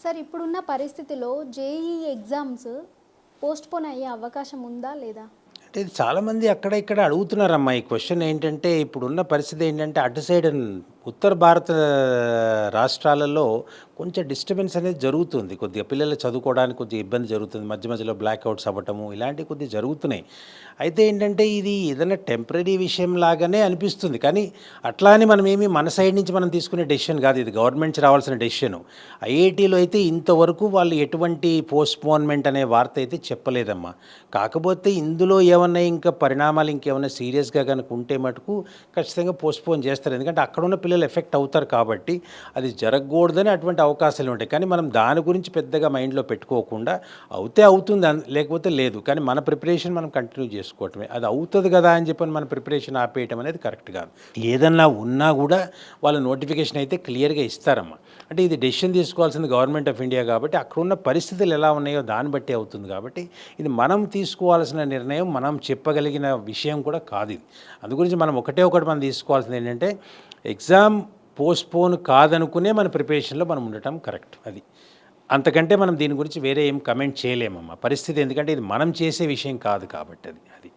Sir ఇప్పుడున్న పరిస్థితిలో JEE exams postpone అయ్యే అవకాశం ఉందా లేదా? అంటే ఇది చాలామంది అక్కడ ఇక్కడ అడుగుతున్నారమ్మా. ఈ క్వశ్చన్ ఏంటంటే ఇప్పుడున్న పరిస్థితి ఏంటంటే అటు సైడ్ ఉత్తర భారత రాష్ట్రాలలో కొంచెం డిస్టర్బెన్స్ అనేది జరుగుతుంది. కొద్దిగా పిల్లలు చదువుకోవడానికి కొద్దిగా ఇబ్బంది జరుగుతుంది. మధ్య మధ్యలో బ్లాక్ అవుట్స్ అవ్వటము ఇలాంటివి కొద్దిగా జరుగుతున్నాయి. అయితే ఏంటంటే ఇది ఏదైనా టెంపరీ విషయం లాగానే అనిపిస్తుంది. కానీ అట్లా అని మనం ఏమి మన సైడ్ నుంచి మనం తీసుకునే డెసిషన్ కాదు. ఇది గవర్నమెంట్ నుంచి రావాల్సిన డెసిషన్ ఐఐటీలో అయితే ఇంతవరకు వాళ్ళు ఎటువంటి పోస్ట్పోన్మెంట్ అనే వార్త అయితే చెప్పలేదమ్మా. కాకపోతే ఇందులో ఏమన్నా ఇంకా పరిణామాలు ఇంకేమైనా సీరియస్గా కనుక ఉంటే మటుకు ఖచ్చితంగా పోస్ట్పోన్ చేస్తారు. ఎందుకంటే అక్కడ ఉన్న పిల్లలు ఎఫెక్ట్ అవుతారు కాబట్టి అది జరగకూడదని అటువంటి అవకాశాలు ఉంటాయి. కానీ మనం దాని గురించి పెద్దగా మైండ్లో పెట్టుకోకుండా అవుతే అవుతుంది అన్- లేకపోతే లేదు. కానీ మన ప్రిపరేషన్ మనం కంటిన్యూ చేసుకోవటమే. అది అవుతుంది కదా అని చెప్పని మన ప్రిపరేషన్ ఆపేయటం అనేది కరెక్ట్ కాదు. ఏదన్నా ఉన్నా కూడా వాళ్ళ నోటిఫికేషన్ అయితే క్లియర్గా ఇస్తారమ్మా. అంటే ఇది డెసిషన్ తీసుకోవాల్సింది గవర్నమెంట్ ఆఫ్ ఇండియా కాబట్టి అక్కడ ఉన్న పరిస్థితులు ఎలా ఉన్నాయో దాన్ని బట్టి అవుతుంది కాబట్టి ఇది మనం తీసుకోవాల్సిన నిర్ణయం మనం చెప్పగలిగిన విషయం కూడా కాదు ఇది. అందు గురించి మనం ఒకటే ఒకటి మనం తీసుకోవాల్సింది ఏంటంటే ఎగ్జామ్ పోస్ట్పోన్ కాదనుకునే మన ప్రిపరేషన్లో మనం ఉండటం కరెక్ట్ అది. అంతకంటే మనం దీని గురించి వేరే ఏం కమెంట్ చేయలేమమ్మా. పరిస్థితి ఎందుకంటే ఇది మనం చేసే విషయం కాదు కాబట్టి అది అది.